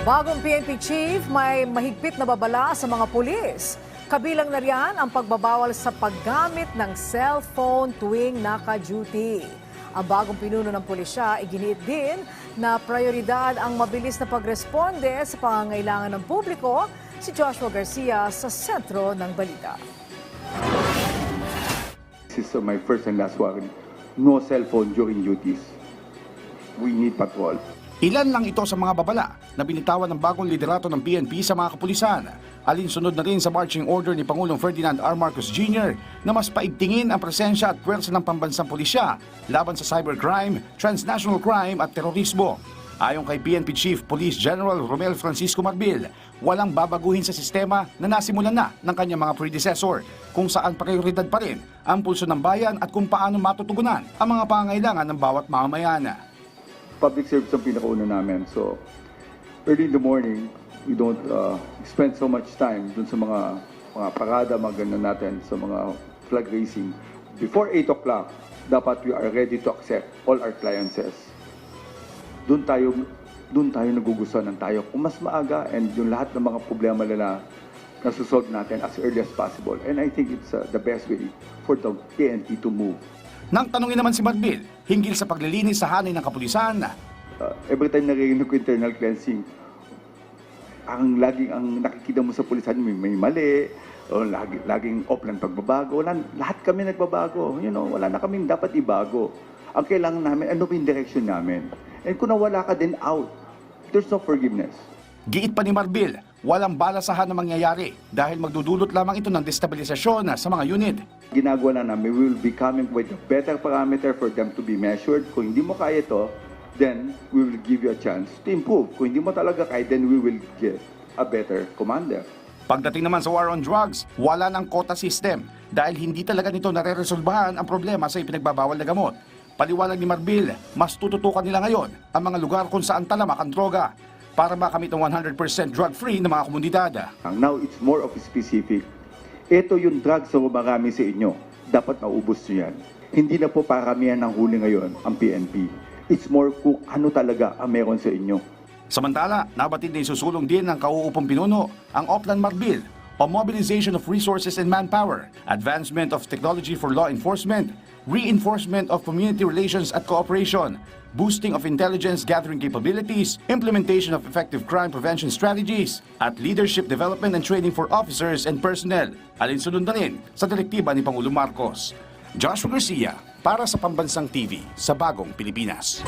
Bagong PNP chief may mahigpit na babala sa mga pulis. Kabilang na riyan ang pagbabawal sa paggamit ng cellphone tuwing naka-duty. Ang bagong pinuno ng pulisya, iginiit din na prioridad ang mabilis na pagresponde sa pangangailangan ng publiko. Si Joshua Garcia sa sentro ng balita. This is uh, my first and last warning. No cell phone during duties. We need patrol. Ilan lang ito sa mga babala na binitawan ng bagong liderato ng PNP sa mga kapulisan. Alinsunod na rin sa marching order ni Pangulong Ferdinand R. Marcos Jr. na mas paigtingin ang presensya at pwersa ng pambansang pulisya laban sa cybercrime, transnational crime at terorismo. Ayon kay PNP Chief Police General Romel Francisco Marbil, walang babaguhin sa sistema na nasimulan na ng kanyang mga predecessor kung saan prioridad pa rin ang pulso ng bayan at kung paano matutugunan ang mga pangangailangan ng bawat mamamayan. Public service ang pinakauna namin. So, early in the morning, we don't uh, spend so much time dun sa mga mga parada, mga ganun natin, sa mga flag racing. Before 8 o'clock, dapat we are ready to accept all our clearances. Doon tayo doon tayo nagugustuhan ng tayo kung mas maaga and yung lahat ng mga problema nila nasusolve natin as early as possible. And I think it's uh, the best way for the PNP to move. Nang tanungin naman si Marbil hinggil sa paglilinis sa hanay ng kapulisan, uh, every time narinig ko internal cleansing, ang laging ang nakikita mo sa pulisan may, may mali, o lagi, laging offline pagbabago. Wala, lahat kami nagbabago. You know, wala na kaming dapat ibago. Ang kailangan namin, ano ba yung direction namin? And kung nawala ka din out, there's no forgiveness. Giit pa ni Marbil, walang balasahan na mangyayari dahil magdudulot lamang ito ng destabilisasyon sa mga unit. Ginagawa na namin, we will be coming with a better parameter for them to be measured. Kung hindi mo kaya ito, then we will give you a chance to improve. Kung hindi mo talaga kaya, then we will get a better commander. Pagdating naman sa war on drugs, wala ng quota system dahil hindi talaga nito nare-resolbahan ang problema sa ipinagbabawal na gamot. Paliwanag ni Marbil, mas tututukan nila ngayon ang mga lugar kung saan talamak ang droga para makamit ang 100% drug-free ng mga komunidad. Ang Now, it's more of specific. Ito yung drugs na marami sa inyo. Dapat maubos nyo yan. Hindi na po paramihan ng huli ngayon ang PNP. It's more kung ano talaga ang meron sa inyo. Samantala, nabatid na isusulong din ng kauupong pinuno ang Oplan Marbil o mobilization of resources and manpower, advancement of technology for law enforcement, reinforcement of community relations at cooperation, boosting of intelligence gathering capabilities, implementation of effective crime prevention strategies, at leadership development and training for officers and personnel. Alinsunod na rin sa direktiba ni Pangulong Marcos. Joshua Garcia para sa Pambansang TV sa Bagong Pilipinas.